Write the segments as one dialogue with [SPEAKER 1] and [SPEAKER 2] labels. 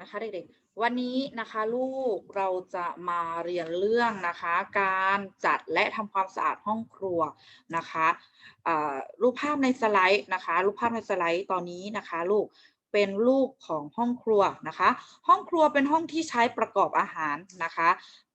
[SPEAKER 1] นะคะเด็กๆ วันนี้นะคะลูกเราจะมาเรียนเรื่องนะคะ การจัดและทำความสะอาดห้องครัวนะคะรูปภาพในสไลด์นะคะรูปภาพในสไลด์ตอนนี้นะคะ ลูก เป็นรูปของห้องครัวนะคะ ห้องครัวเป็นห้องที่ใช้ประกอบอาหารนะคะ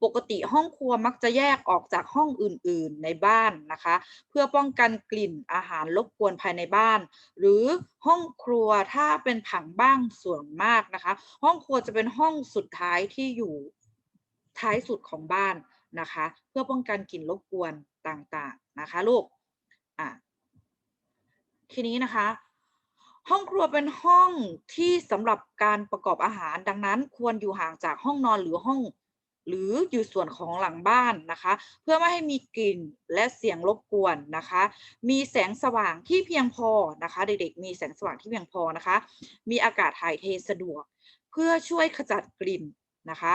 [SPEAKER 1] ปกติห้องครัวมักจะแยกออกจากห้องอื่นๆในบ้านนะคะ เพื่อป้องกันกลิ่นอาหารรบกวนภายในบ้าน หรือห้องครัวถ้าเป็นผังบ้างส่วนมากนะคะ ห้องครัวจะเป็นห้องสุดท้ายที่อยู่ท้ายสุดของบ้านนะคะ เพื่อป้องกันกลิ่นรบกวนต่างๆนะคะลูกอะทีนี้นะคะ ห้องครัวเป็นห้องที่สำหรับการประกอบอาหาร ดังนั้นควรอยู่ห่างจากห้องนอนหรือห้อง หรืออยู่ส่วนของหลังบ้านนะคะ เพื่อไม่ให้มีกลิ่นและเสียงรบกวนนะคะ มีแสงสว่างที่เพียงพอนะคะ เด็กๆ มีแสงสว่างที่เพียงพอนะคะ มีอากาศถ่ายเทสะดวก เพื่อช่วยขจัดกลิ่นนะคะ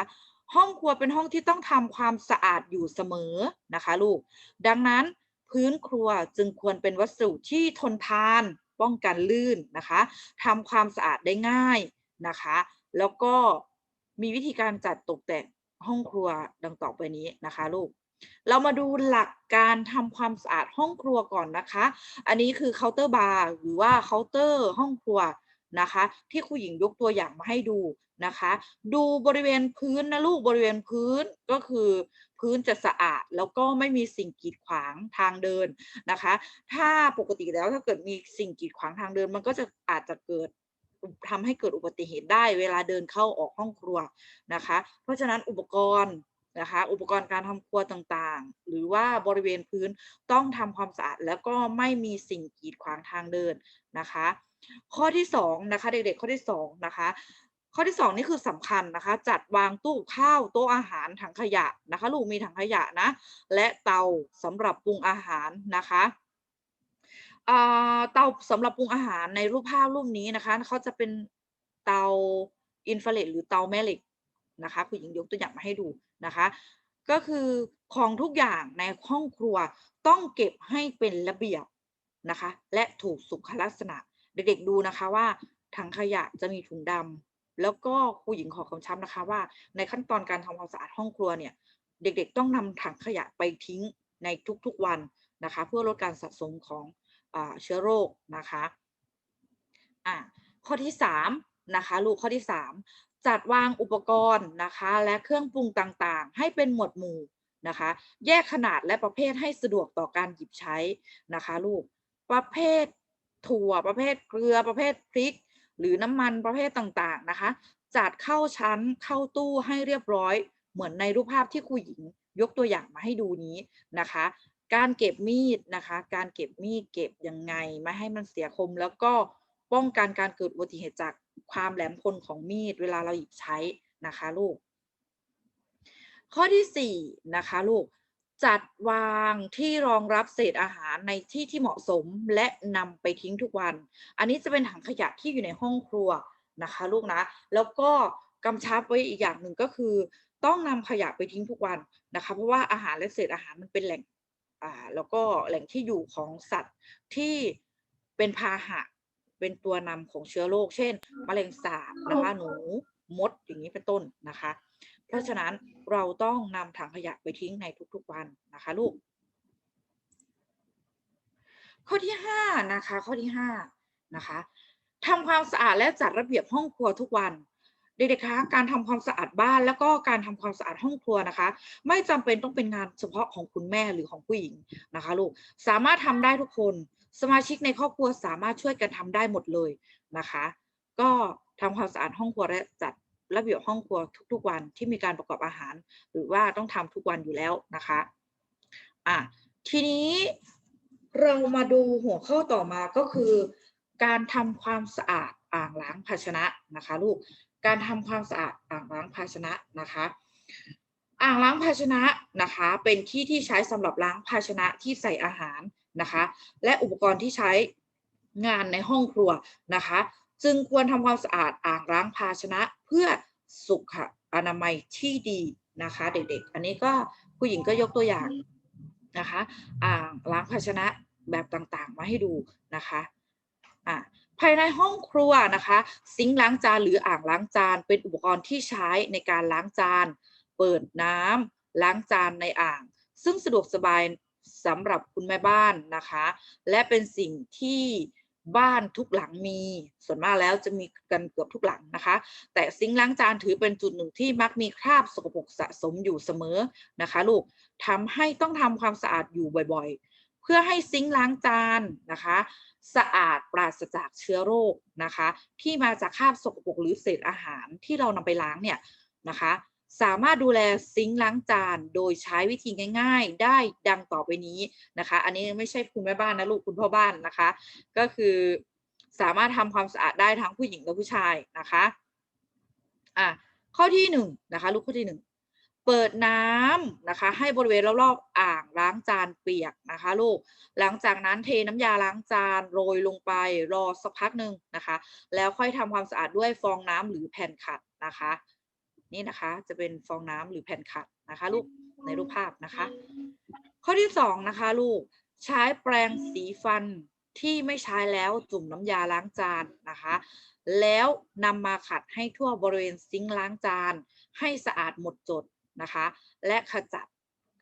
[SPEAKER 1] ห้องครัวเป็นห้องที่ต้องทำความสะอาดอยู่เสมอนะคะ ลูก ดังนั้นพื้นครัวจึงควรเป็นวัสดุที่ทนทาน ป้องกันลื่นนะคะทำความสะอาดได้ง่ายนะคะ แล้วก็มีวิธีการจัดตกแต่งห้องครัวดังต่อไปนี้นะคะลูกเรามาดูหลักการทำความสะอาดห้องครัวก่อนนะคะ อันนี้คือเคาน์เตอร์บาร์หรือว่าเคาน์เตอร์ห้องครัวนะคะ ที่ครูหญิงยกตัวอย่างมาให้ดูนะคะ ดูบริเวณพื้นนะลูกบริเวณพื้นก็คือ พื้นจะสะอาด แล้วก็ไม่มีสิ่งกีดขวางทางเดินนะคะ ถ้าปกติแล้วถ้าเกิดมีสิ่งกีดขวางทางเดิน มันก็จะอาจจะเกิดทำให้เกิดอุบัติเหตุได้เวลาเดินเข้าออกห้องครัวนะคะ เพราะฉะนั้นอุปกรณ์นะคะอุปกรณ์การทำครัวต่างๆ หรือว่าบริเวณพื้นต้องทำความสะอาดแล้วก็ไม่มีสิ่งกีดขวางทางเดินนะคะ ข้อที่สองนะคะเด็กๆข้อที่สองนะคะ ข้อที่สองนี่คือสำคัญนะคะ จัดวางตู้ข้าวโต๊ะอาหารถังขยะนะคะ ลูกมีถังขยะนะ และเตาสำหรับปรุงอาหารนะคะเตาสำหรับปรุงอาหารในรูปภาพรูปนี้นะคะเขาจะเป็นเตาอินฟราเรดหรือเตาแม่เหล็กนะคะคุณหญิงยกตัวอย่างมาให้ดูนะคะ ก็คือของทุกอย่างในห้องครัวต้องเก็บให้เป็นระเบียบนะคะ และถูกสุขลักษณะ เด็กๆดูนะคะว่าถังขยะจะมีถุงดำ แล้วก็ครูหญิงขอคำช้ำนะคะว่า ในขั้นตอนการทำความสะอาดห้องครัวเนี่ยเด็กๆ ต้องนำถังขยะไปทิ้งในทุกๆวันนะคะ เพื่อลดการสะสมของอเชื้อโรคนะคะอะข้อที่3นะคะลูกข้อที่ 3 จัดวางอุปกรณ์นะคะ และเครื่องปรุงต่างๆ ให้เป็นหมวดหมู่นะคะ แยกขนาดและประเภทให้สะดวกต่อการหยิบใช้นะคะ ลูกประเภทถั่วประเภทเกลือประเภทพริก หรือน้ำมันประเภทต่างๆนะคะ จัดเข้าชั้นเข้าตู้ให้เรียบร้อย เหมือนในรูปภาพที่ครูหญิงยกตัวอย่างมาให้ดูนี้นะคะ การเก็บมีดนะคะ การเก็บมีดเก็บยังไงไม่ให้มันเสียคม แล้วก็ป้องกันการเกิดอุบัติเหตุจากความแหลมคมของมีดเวลาเราหยิบใช้นะคะลูก ข้อที่4นะคะลูก จัดวางที่รองรับเศษอาหารในที่ที่เหมาะสมและนำไปทิ้งทุกวัน อันนี้จะเป็นถังขยะที่อยู่ในห้องครัวนะคะลูกนะ แล้วก็กำชับไว้อีกอย่างหนึ่งก็คือ ต้องนำขยะไปทิ้งทุกวันนะคะ เพราะว่าอาหารและเศษอาหารมันเป็นแหล่งอ่าแล้วก็แหล่งที่อยู่ของสัตว์ที่เป็นพาหะเป็นตัวนำของเชื้อโรค เช่นแมลงสาบนะคะหนูมดอย่างนี้เป็นต้นนะคะ เพราะฉะนั้นเราต้องนำถังขยะไปทิ้งในทุกๆวันนะคะลูก ข้อที่5นะคะข้อที่5นะคะทำความสะอาดและจัดระเบียบห้องครัวทุกวันเด็กๆคะการทำความสะอาดบ้านแล้วก็การทำความสะอาดห้องครัวนะคะ ไม่จำเป็นต้องเป็นงานเฉพาะของคุณแม่หรือของผู้หญิงนะคะลูกสามารถทำได้ทุกคนสมาชิกในครอบครัวสามารถช่วยกันทำได้หมดเลยนะคะ ก็ทำความสะอาดห้องครัวและจัด ระเบียบห้องครัวทุกๆวันที่มีการประกอบอาหาร หรือว่าต้องทำทุกวันอยู่แล้วนะคะอะทีนี้เรามาดูหัวข้อต่อมาก็คือ การทำความสะอาดอ่างล้างภาชนะนะคะลูกการทำความสะอาดอ่างล้างภาชนะนะคะอ่างล้างภาชนะนะคะเป็นที่ที่ใช้สำหรับล้างภาชนะที่ใส่อาหารนะคะและอุปกรณ์ที่ใช้งานในห้องครัวนะคะ จึงควรทำความสะอาดอ่างล้างภาชนะ เพื่อสุขอนามัยที่ดีนะคะเด็กๆ อันนี้ก็ผู้หญิงก็ยกตัวอย่างนะคะอ่างล้างภาชนะแบบต่างๆ มาให้ดูนะคะอะภายในห้องครัวนะคะ ซิงค์ล้างจานหรืออ่างล้างจาน เป็นอุปกรณ์ที่ใช้ในการล้างจาน เปิดน้ำล้างจานในอ่าง ซึ่งสะดวกสบายสำหรับคุณแม่บ้านนะคะ และเป็นสิ่งที่ บ้านทุกหลังมี ส่วนมากแล้วจะมีกันเกือบทุกหลังนะคะ แต่ซิงค์ล้างจานถือเป็นจุดหนึ่งที่มักมีคราบสกปรกสะสมอยู่เสมอนะคะลูกทำให้ต้องทำความสะอาดอยู่บ่อยๆ เพื่อให้ซิงค์ล้างจานนะคะ สะอาดปราศจากเชื้อโรคนะคะ ที่มาจากคราบสกปรกหรือเศษอาหารที่เรานำไปล้างเนี่ยนะคะ สามารถดูแลซิงค์ล้างจานโดยใช้วิธีง่าย ๆ ได้ดังต่อไปนี้นะคะ อันนี้ไม่ใช่คุณแม่บ้านนะลูกคุณพ่อบ้านนะคะ ก็คือสามารถทำความสะอาดได้ทั้งผู้หญิงและผู้ชายนะคะอะข้อที่หนึ่งนะคะลูกข้อที่หนึ่งเปิดน้ำนะคะ ให้บริเวณรอบๆอ่างล้างจานเปียกนะคะ ลูกหลังจากนั้นเทน้ำยาล้างจานโรยลงไปรอสักพักหนึ่งนะคะ แล้วค่อยทำความสะอาดด้วยฟองน้ำหรือแผ่นขัดนะคะ นี่นะคะ จะเป็นฟองน้ำหรือแผ่นขัดนะคะ ลูกในรูปภาพนะคะ ข้อที่สองนะคะ ลูกใช้แปรงสีฟันที่ไม่ใช้แล้วจุ่มน้ำยาล้างจานนะคะ แล้วนำมาขัดให้ทั่วบริเวณซิงค์ล้างจาน ให้สะอาดหมดจดนะคะ และขจัด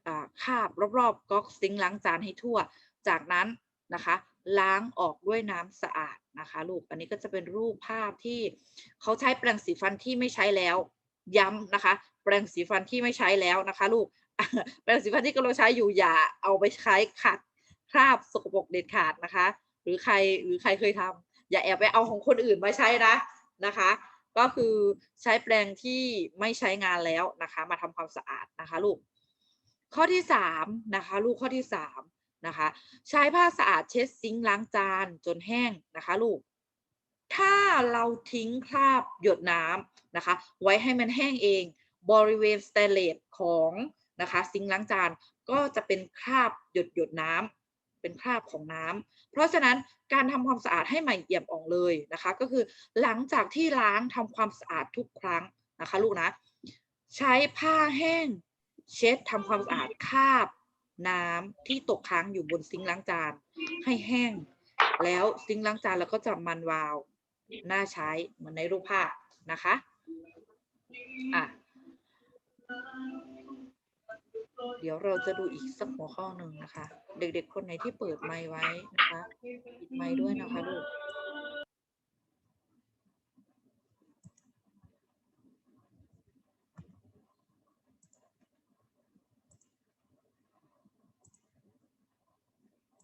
[SPEAKER 1] อ่าคราบรอบๆก๊อกซิงค์ล้างจานให้ทั่ว จากนั้นนะคะ ล้างออกด้วยน้ำสะอาดนะคะ ลูกอันนี้ก็จะเป็นรูปภาพที่เขาใช้แปรงสีฟันที่ไม่ใช้แล้ว ย้ำนะคะ แปรงสีฟันที่ไม่ใช้แล้วนะคะ ลูกแปรงสีฟันที่กำลังใช้อยู่อย่าเอาไปใช้ขัดคราบสกปรกเด็ดขาดนะคะ หรือใครหรือใครเคยทำอย่าแอบไปเอาของคนอื่นมาใช้นะนะคะ ก็คือใช้แปรงที่ไม่ใช้งานแล้วนะคะ มาทำความสะอาดนะคะ ลูก ข้อที่สามนะคะ ลูกข้อที่สามนะคะ ใช้ผ้าสะอาดเช็ดซิงค์ล้างจานจนแห้งนะคะ ลูก ถ้าเราทิ้งคราบหยดน้ำนะคะ ไว้ให้มันแห้งเอง บริเวณสเตเลสของนะคะซิงค์ล้างจานก็จะเป็นคราบหยดหยดน้ำเป็นคราบของน้ำเพราะฉะนั้นการทำความสะอาดให้ใหม่เอี่ยมอ่องเลยนะคะ ก็คือหลังจากที่ล้างทำความสะอาดทุกครั้งนะคะลูกนะ ใช้ผ้าแห้ง เช็ดทำความสะอาดคราบ น้ำที่ตกค้างอยู่บนซิงค์ล้างจานให้แห้ง แล้วซิงค์ล้างจานแล้วก็จะมันวาว น่าใช้เหมือนในรูปภาพนะคะอะเดี๋ยวเราจะดูอีกสักหัวข้อหนึ่งนะคะ เด็กๆ คนไหนที่เปิดไมค์ไว้นะคะปิดไมค์ด้วยนะคะลูก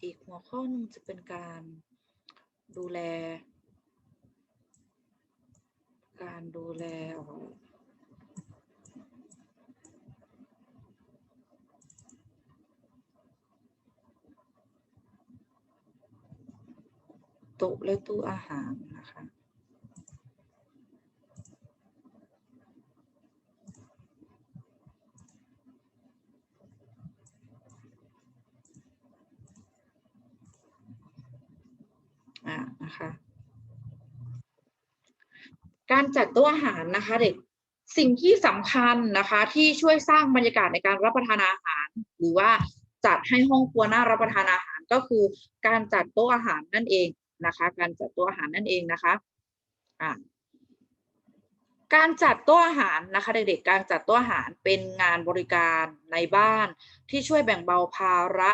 [SPEAKER 1] อีกหัวข้อหนึ่งจะเป็นการดูแล การดูแลเอ่อโต๊ะและตู้อาหารนะคะอ่านะคะ การจัดโต๊ะอาหารนะคะเด็กสิ่งที่สำคัญนะคะที่ช่วยสร้างบรรยากาศในการรับประทานอาหาร หรือว่าจัดให้ห้องครัวน่ารับประทานอาหารก็คือ การจัดโต๊ะอาหารนั่นเองนะคะ การจัดโต๊ะอาหารนั่นเองนะคะอ่าการจัดโต๊ะอาหารนะคะเด็กๆ การจัดโต๊ะอาหารเป็นงานบริการในบ้าน ที่ช่วยแบ่งเบาภาระ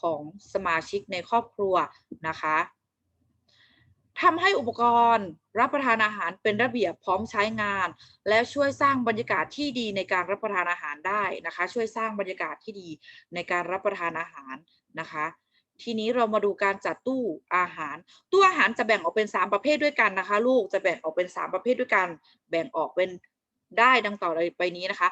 [SPEAKER 1] ของสมาชิกในครอบครัวนะคะ ทำให้อุปกรณ์รับประทานอาหารเป็นระเบียบพร้อมใช้งาน และช่วยสร้างบรรยากาศที่ดีในการรับประทานอาหารได้นะคะ ช่วยสร้างบรรยากาศที่ดีในการรับประทานอาหารนะคะ ทีนี้เรามาดูการจัดตู้อาหาร ตู้อาหารจะแบ่งออกเป็น 3 ประเภทด้วยกันนะคะ ลูกจะแบ่งออกเป็น 3 ประเภทด้วยกัน แบ่งออกเป็นได้ดังต่อไปนี้นะคะ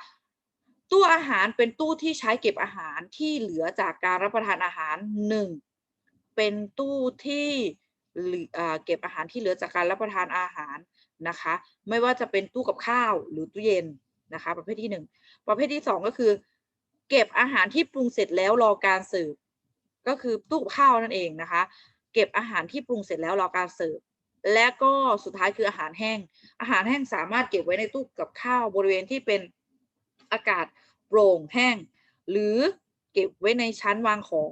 [SPEAKER 1] ตู้อาหารเป็นตู้ที่ใช้เก็บอาหารที่เหลือจากการรับประทานอาหารหนึ่งเป็นตู้ที่ เหลือเก็บอาหารที่เหลือจากการรับประทานอาหารนะคะ ไม่ว่าจะเป็นตู้กับข้าวหรือตู้เย็นนะคะ ประเภทที่หนึ่งประเภทที่สองก็คือ เก็บอาหารที่ปรุงเสร็จแล้วรอการเสิร์ฟก็คือตู้กับข้าวนั่นเองนะคะ เก็บอาหารที่ปรุงเสร็จแล้วรอการเสิร์ฟและก็สุดท้ายคืออาหารแห้ง อาหารแห้งสามารถเก็บไว้ในตู้กับข้าวบริเวณที่เป็นอากาศโปร่งแห้ง หรือเก็บไว้ในชั้นวางของ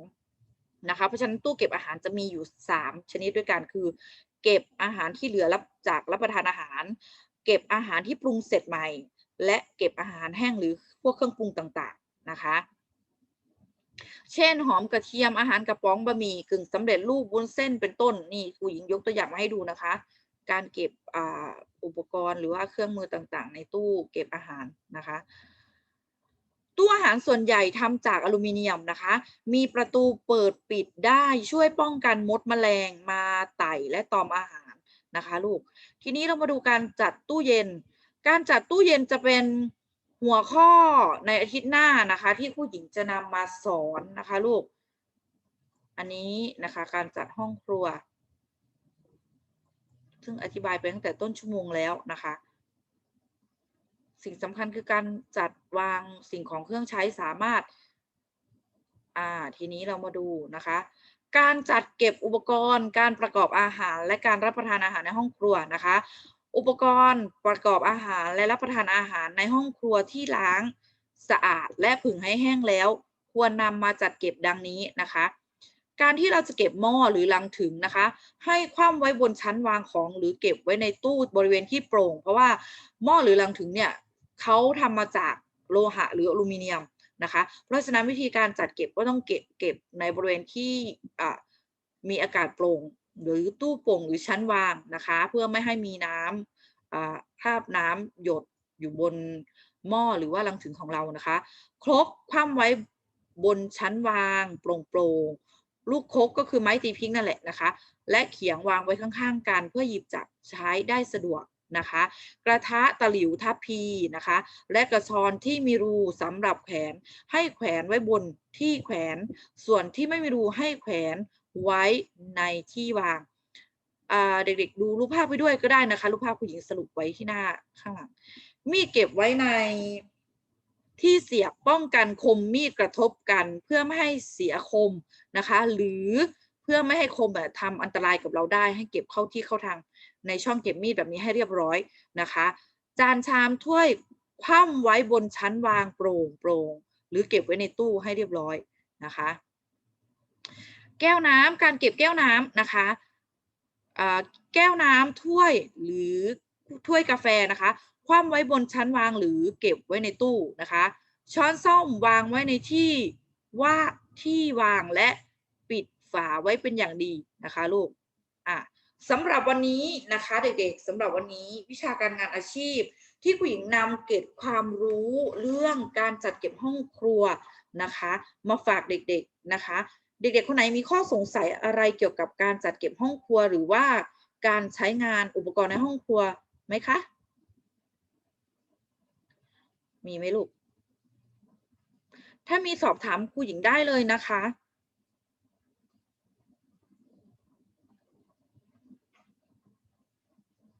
[SPEAKER 1] นะคะ เพราะฉะนั้นตู้เก็บอาหารจะมีอยู่ 3 ชนิดด้วยกันคือ เก็บอาหารที่เหลือรับจากรับประทานอาหาร เก็บอาหารที่ปรุงเสร็จใหม่ และเก็บอาหารแห้งหรือพวกเครื่องปรุงต่างๆนะคะ เช่นหอมกระเทียมอาหารกระป๋องบะหมี่กึ่งสำเร็จรูปวุ้นเส้นเป็นต้นนี่ครูหญิงยกตัวอย่างมาให้ดูนะคะ การเก็บออุปกรณ์หรือว่าเครื่องมือต่างๆ ในตู้เก็บอาหารนะคะ ตู้อาหารส่วนใหญ่ทำจากอลูมิเนียมนะคะ มีประตูเปิดปิดได้ช่วยป้องกันมดแมลงมาไต่และตอมอาหารนะคะลูก ทีนี้เรามาดูการจัดตู้เย็น การจัดตู้เย็นจะเป็นหัวข้อในอาทิตย์หน้านะคะ ที่ผู้หญิงจะนำมาสอนนะคะลูก อันนี้นะคะการจัดห้องครัว ซึ่งอธิบายไปตั้งแต่ต้นชั่วโมงแล้วนะคะ สิ่งสำคัญคือการจัดวางสิ่งของเครื่องใช้สามารถ อ่า ทีนี้เรามาดูนะคะ การจัดเก็บอุปกรณ์ การประกอบอาหาร และการรับประทานอาหารในห้องครัวนะคะ อุปกรณ์ประกอบอาหารและรับประทานอาหารในห้องครัวที่ล้างสะอาดและผึ่งให้แห้งแล้ว ควรนำมาจัดเก็บดังนี้นะคะ การที่เราจะเก็บหม้อหรือลังถึงนะคะ ให้คว่ำไว้บนชั้นวางของหรือเก็บไว้ในตู้บริเวณที่โปร่ง เพราะว่าหม้อหรือลังถึงเนี่ย เขาทำมาจากโลหะหรืออลูมิเนียมนะคะ เพราะฉะนั้นวิธีการจัดเก็บก็ต้องเก็บเก็บในบริเวณที่มีอากาศโปร่งหรือตู้โปร่งหรือชั้นวางนะคะ เพื่อไม่ให้มีน้ำอ่าคราบน้ำหยดอยู่บนหม้อหรือว่าลังถึงของเรานะคะ ครกคว่ำไว้บนชั้นวางโปร่งๆลูกครกก็คือไม้ตีพริกนั่นแหละนะคะ และเขียงวางไว้ข้างๆกันเพื่อหยิบจับใช้ได้สะดวก นะคะ กระทะตะหลิวทัพพีนะคะ และกระชอนที่มีรูสำหรับแขวนให้แขวนไว้บนที่แขวน ส่วนที่ไม่มีรูให้แขวนไว้ในที่วางเด็กๆดูรูปภาพไปด้วยก็ได้นะคะ รูปภาพผู้หญิงสรุปไว้ที่หน้าข้างหลัง มีดเก็บไว้ในที่เสียบป้องกันคมมีดกระทบกัน เพื่อไม่ให้เสียคมนะคะ หรือเพื่อไม่ให้คมแบบทำอันตรายกับเราได้ ให้เก็บเข้าที่เข้าทาง ในช่องเก็บมีดแบบนี้ให้เรียบร้อยนะคะ จานชามถ้วยคว่ำไว้บนชั้นวางโปร่งโปร่งหรือเก็บไว้ในตู้ให้เรียบร้อยนะคะ แก้วน้ำการเก็บแก้วน้ำนะคะแก้วน้ำถ้วยหรือถ้วยกาแฟนะคะคว่ำไว้บนชั้นวางหรือเก็บไว้ในตู้นะคะ ช้อนส้อมวางไว้ในที่ว่าที่วางและปิดฝาไว้เป็นอย่างดีนะคะลูกอะ สำหรับวันนี้นะคะเด็กๆสำหรับวันนี้วิชาการงานอาชีพ ที่ผู้หญิงนำเก็บความรู้เรื่องการจัดเก็บห้องครัวนะคะ มาฝากเด็กๆนะคะ เด็กๆคนไหนมีข้อสงสัยอะไรเกี่ยวกับการจัดเก็บห้องครัว หรือว่าการใช้งานอุปกรณ์ในห้องครัวไหมคะ มีไหมลูก ถ้ามีสอบถามครูหญิงได้เลยนะคะ